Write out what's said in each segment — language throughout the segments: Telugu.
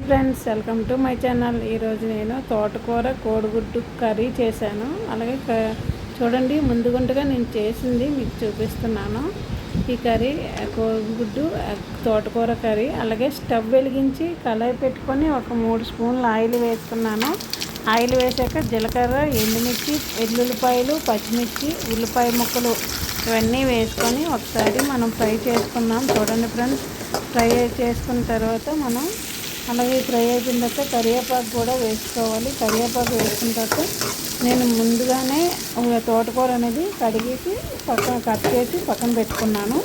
Friends welcome to my channel. ఈరోజు నేను తోటకూర కోడిగుడ్డు కర్రీ చేశాను. అలాగే క- చూడండి ముందుగుంటగా నేను చేసింది మీకు చూపిస్తున్నాను. ఈ కర్రీ కోడిగుడ్డు తోటకూర కర్రీ అలాగే స్టవ్ వెలిగించి కళాయి పెట్టుకొని ఒక మూడు స్పూన్లు ఆయిల్ వేసుకున్నాను ఆయిల్ వేసాక జీలకర్ర ఎండుమిర్చి ఎల్లుల్లిపాయలు పచ్చిమిర్చి ఉల్లిపాయ ముక్కలు ఇవన్నీ వేసుకొని ఒకసారి మనం ఫ్రై చేసుకుందాం. చూడండి ఫ్రెండ్స్ ఫ్రై చేసుకున్న తర్వాత మనం అలాగే ఫ్రై అయిపోయిన తర్వాత కరివేపాకు కూడా వేసుకోవాలి. కరివేపాకు వేసిన తర్వాత నేను ముందుగానే ఒక తోటకూర అనేది కడిగేసి పక్కన కట్ చేసి పక్కన పెట్టుకున్నాను.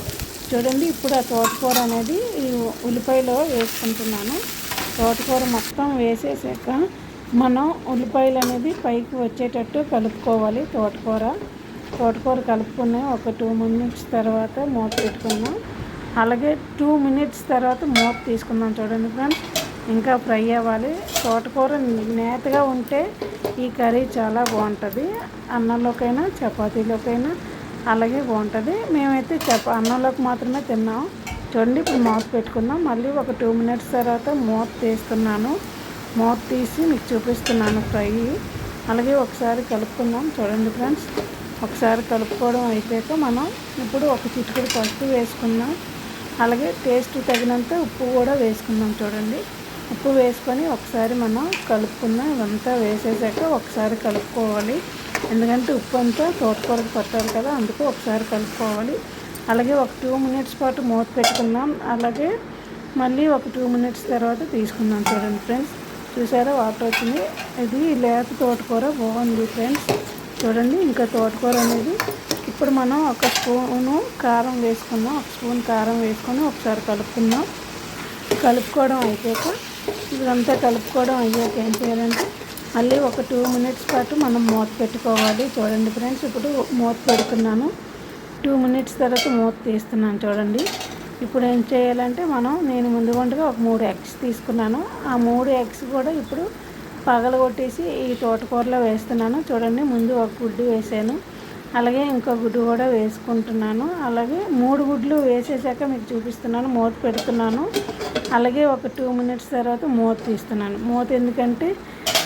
చూడండి ఇప్పుడు ఆ తోటకూర అనేది ఈ ఉల్లిపాయలో వేసుకుంటున్నాను. తోటకూర మొత్తం వేసేసాక మనం ఉల్లిపాయలు అనేది పైకి వచ్చేటట్టు కలుపుకోవాలి తోటకూర. తోటకూర కలుపుకుని ఒక టూ మినిట్స్ తర్వాత మూత పెట్టుకున్నాం అలాగే టూ మినిట్స్ తర్వాత మూత తీసుకుందాం చూడండి ఫ్రెండ్స్. ఇంకా ఫ్రై అవ్వాలి. తోటకూర నేతగా ఉంటే ఈ కర్రీ చాలా బాగుంటుంది. అన్నంలోకైనా చపాతీలోకైనా అలాగే బాగుంటుంది. మేమైతే చప అన్నంలోకి మాత్రమే తిన్నాం. చూడండి ఇప్పుడు మూత పెట్టుకుందాం. మళ్ళీ ఒక టూ మినిట్స్ తర్వాత మూత తీస్తున్నాను. మూత తీసి మీకు చూపిస్తున్నాను ఫ్రై. అలాగే ఒకసారి కలుపుకుందాం. చూడండి ఫ్రెండ్స్ ఒకసారి కలుపుకోవడం అయిపోయాక మనం ఇప్పుడు ఒక చిటికెడు పసుపు వేసుకుందాం. అలాగే టేస్ట్ తగినంత ఉప్పు కూడా వేసుకుందాం. చూడండి. ఉప్పు వేసుకొని ఒకసారి మనం కలుపుకుందాం ఇవంతా వేసేసాక ఒకసారి కలుపుకోవాలి. ఎందుకంటే ఉప్పు అంతా తోటకూరకు పట్టాలి కదా అందుకు ఒకసారి కలుపుకోవాలి. అలాగే ఒక టూ మినిట్స్ పాటు మూత పెట్టుకుందాం అలాగే మళ్ళీ ఒక టూ మినిట్స్ తర్వాత తీసుకుందాం చూడండి ఫ్రెండ్స్. చూసారా వాటర్ వచ్చింది. ఇది లేత తోటకూర బాగుంది ఫ్రెండ్స్. చూడండి ఇంకా తోటకూర అనేది ఇప్పుడు మనం ఒక స్పూను కారం వేసుకుందాం ఒక స్పూన్ కారం వేసుకొని ఒకసారి కలుపుకుందాం. కలుపుకోవడం అయిపోయాక ఇదంతా కలుపుకోవడం అయ్యాక ఏం చేయాలంటే మళ్ళీ ఒక టూ మినిట్స్ పాటు మనం మూత పెట్టుకోవాలి. చూడండి ఫ్రెండ్స్ ఇప్పుడు మూత పెడుతున్నాను. టూ మినిట్స్ తర్వాత మూత తీస్తున్నాను చూడండి. ఇప్పుడు ఏం చేయాలంటే మనం నేను ముందుగుండగా ఒక మూడు ఎగ్స్ తీసుకున్నాను. ఆ మూడు ఎగ్స్ కూడా ఇప్పుడు పగలగొట్టేసి ఈ తోటకూరలో వేస్తున్నాను. చూడండి ముందు ఒక గుడ్డు వేసాను. అలాగే ఇంకో గుడ్డు కూడా వేసుకుంటున్నాను. అలాగే మూడు గుడ్లు వేసేసాక మీకు చూపిస్తున్నాను. మూత పెడుతున్నాను. అలాగే ఒక టూ మినిట్స్ తర్వాత మూత తీస్తున్నాను. మూత ఎందుకంటే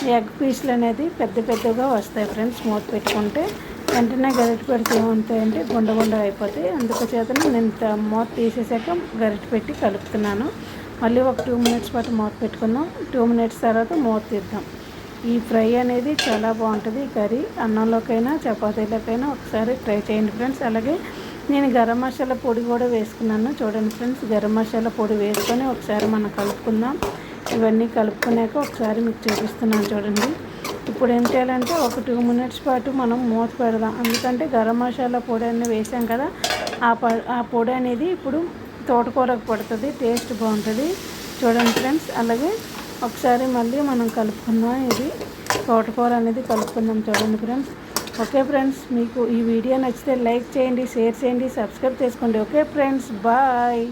ఎగ్ పీసులు అనేది పెద్ద పెద్దగా వస్తాయి ఫ్రెండ్స్ మూత పెట్టుకుంటే. వెంటనే గరిట పెడితే ఏమవుతాయంటే గుండ గుండ అయిపోతాయి. అందుకు చేతనే నేను త- మూత తీసేసాక గరిట పెట్టి కలుపుతున్నాను. మళ్ళీ ఒక టూ మినిట్స్ పాటు మూత పెట్టుకుందాం. టూ మినిట్స్ తర్వాత మూత తీద్దాం. ఈ ఫ్రై అనేది చాలా బాగుంటుంది. కర్రీ అన్నంలోకైనా చపాతీలోకైనా ఒకసారి ట్రై చేయండి ఫ్రెండ్స్. అలాగే నేను గరం మసాలా పొడి కూడా వేసుకున్నాను. చూడండి ఫ్రెండ్స్ గరం మసాలా పొడి వేసుకొని ఒకసారి మనం కలుపుకుందాం. ఇవన్నీ కలుపుకున్నాక ఒకసారి మీకు చూపిస్తున్నాను చూడండి. ఇప్పుడు ఏం చేయాలంటే ఒక టూ మినిట్స్ పాటు మనం మూత పెడదాం. ఎందుకంటే గరం మసాలా పొడి అన్నీ వేసాం కదా ఆ ప ఆ పొడి అనేది ఇప్పుడు తోటకూరకు పడుతుంది. టేస్ట్ బాగుంటుంది. చూడండి ఫ్రెండ్స్ అలాగే ఒకసారి మళ్ళీ మనం కలుపుకుందాం ఇది తోటకూర అనేది కలుపుకుందాం చూడండి ఫ్రెండ్స్ ఓకే ఫ్రెండ్స్ మీకు ఈ వీడియో నచ్చితే లైక్ చేయండి షేర్ చేయండి సబ్స్క్రైబ్ చేసుకోండి. Okay friends bye